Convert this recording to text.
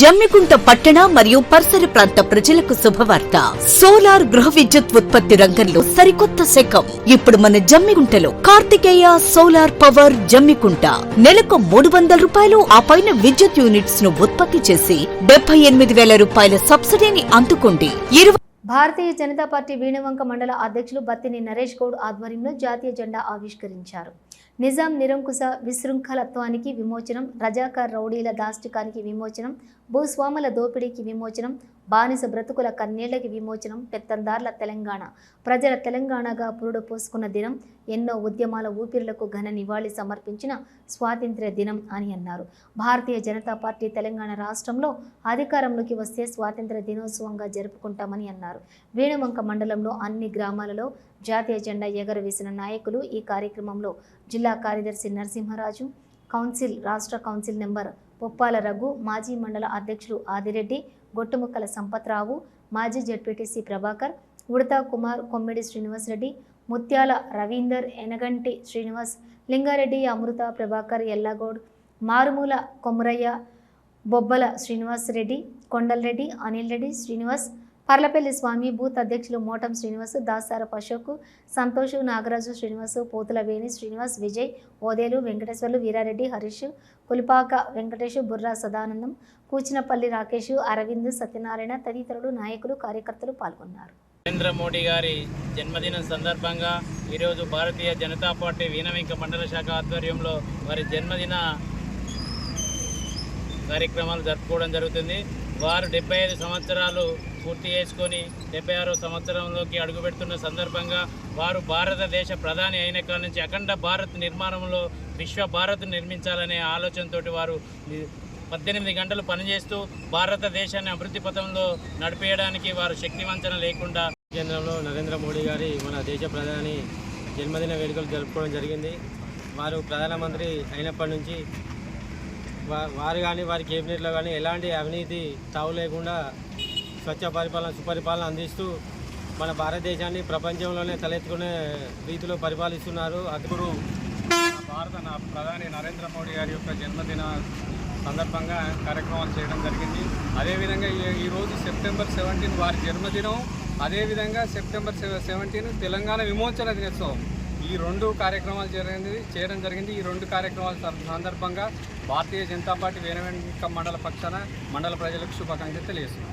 జమ్మికుంట పట్టణ మరియు పరిసర ప్రాంత ప్రజలకు శుభవార్త. సోలార్ గృహ విద్యుత్ ఉత్పత్తి రంగంలో సరికొత్త శకం. ఇప్పుడు మన జమ్మికుంటలో కార్తికేయ సోలార్ పవర్ జమ్మికుంట. నెలకు మూడు వందల రూపాయలు ఆ పైన విద్యుత్ యూనిట్స్ను ఉత్పత్తి చేసి డెబ్బై ఎనిమిది వేల రూపాయల సబ్సిడీని అందుకోండి. ఇరవై భారతీయ జనతా పార్టీ వీణవంక మండల అధ్యక్షులు బత్తిని నరేష్ గౌడ్ ఆధ్వర్యంలో జాతీయ జెండా ఆవిష్కరించారు. నిజాం నిరంకుశ విశృంఖలత్వానికి విమోచనం రజాకార్ రౌడీల దాష్టికానికి విమోచనం భూస్వాముల దోపిడీకి విమోచనం బానిస బ్రతుకుల కన్నీళ్ళకి విమోచనం పెత్తందార్ల తెలంగాణ. ప్రజల తెలంగాణగా పురుడు పోసుకున్న దినం ఎన్నో ఉద్యమాల ఊపిరులకు ఘన నివాళి సమర్పించిన స్వాతంత్ర్య దినం అని అన్నారు. భారతీయ జనతా పార్టీ తెలంగాణ రాష్ట్రంలో అధికారంలోకి వస్తే స్వాతంత్ర దినోత్సవంగా జరుపుకుంటామని అన్నారు. వేణువంక మండలంలో అన్ని గ్రామాలలో జాతీయ జెండా ఎగరవేసిన నాయకులు ఈ కార్యక్రమంలో జిల్లా కార్యదర్శి నరసింహరాజు కౌన్సిల్ రాష్ట్ర కౌన్సిల్ నెంబర్ పొప్పాల రఘు మాజీ మండల అధ్యక్షులు ఆదిరెడ్డి గొట్టుముక్కల సంపత్రావు మాజీ జడ్పీటీసీ ప్రభాకర్ ఉడతా కుమార్ కొమ్మిడి శ్రీనివాసరెడ్డి ముత్యాల రవీందర్ ఎనగంటి శ్రీనివాస్ లింగారెడ్డి అమృత ప్రభాకర్ ఎల్లగౌడ్ మారుమూల కొమరయ్య బొబ్బల శ్రీనివాసరెడ్డి కొండలరెడ్డి అనిల్ రెడ్డి శ్రీనివాస్ పర్లపల్లి స్వామి బూత్ అధ్యక్షులు మోటం శ్రీనివాస్ దాసారపు అశోక్ సంతోష్ నాగరాజు శ్రీనివాస్ పోతుల వేణి శ్రీనివాస్ విజయ్ ఓదేలు వెంకటేశ్వర్లు వీరారెడ్డి హరీష్ కులిపాక వెంకటేష్ బుర్రా సదానందం కూచినపల్లి రాకేష్ అరవింద్ సత్యనారాయణ తదితరులు నాయకులు కార్యకర్తలు పాల్గొన్నారు. నరేంద్ర మోడీ గారి జన్మదినం సందర్భంగా ఈరోజు భారతీయ జనతా పార్టీ వీనవింక మండల శాఖ ఆధ్వర్యంలో వారి జన్మదిన కార్యక్రమాలు జరుపుకోవడం జరుగుతుంది. వారు డెబ్బై ఐదు సంవత్సరాలు పూర్తి చేసుకొని డెబ్బై ఆరో సంవత్సరంలోకి అడుగుపెడుతున్న సందర్భంగా వారు భారతదేశ ప్రధాని అయిన కాడ నుంచి అఖండ భారత్ నిర్మాణంలో విశ్వ భారత్ నిర్మించాలనే ఆలోచనతోటి వారు పద్దెనిమిది గంటలు పనిచేస్తూ భారతదేశాన్ని అభివృద్ధి పథంలో నడిపేయడానికి వారు శక్తివంచన లేకుండా కేంద్రంలో నరేంద్ర మోడీ గారి మన దేశ ప్రధాని జన్మదిన వేడుకలు జరుపుకోవడం జరిగింది. వారు ప్రధానమంత్రి అయినప్పటి నుంచి వారు కానీ వారి కేబినెట్లో కానీ ఎలాంటి అవినీతి తావు లేకుండా స్వచ్ఛ పరిపాలన సుపరిపాలన అందిస్తూ మన భారతదేశాన్ని ప్రపంచంలోనే తలెత్తుకునే రీతిలో పరిపాలిస్తున్నారు. అప్పుడు భారత నా ప్రధాని నరేంద్ర మోడీ గారి యొక్క జన్మదిన సందర్భంగా కార్యక్రమాలు చేయడం జరిగింది. అదేవిధంగా ఈ- ఈరోజు సెప్టెంబర్ సెవెంటీన్ వారి జన్మదినం. అదేవిధంగా సెప్టెంబర్ సెవెంటీన్ తెలంగాణ విమోచన దినోత్సవం. ఈ రెండు కార్యక్రమాలు జరిగింది చేయడం జరిగింది. ఈ రెండు కార్యక్రమాల సందర్భంగా భారతీయ జనతా పార్టీ వేనవెంక మండల పక్షాన మండల ప్రజలకు శుభాకాంక్షలు తెలియజేస్తున్నాం.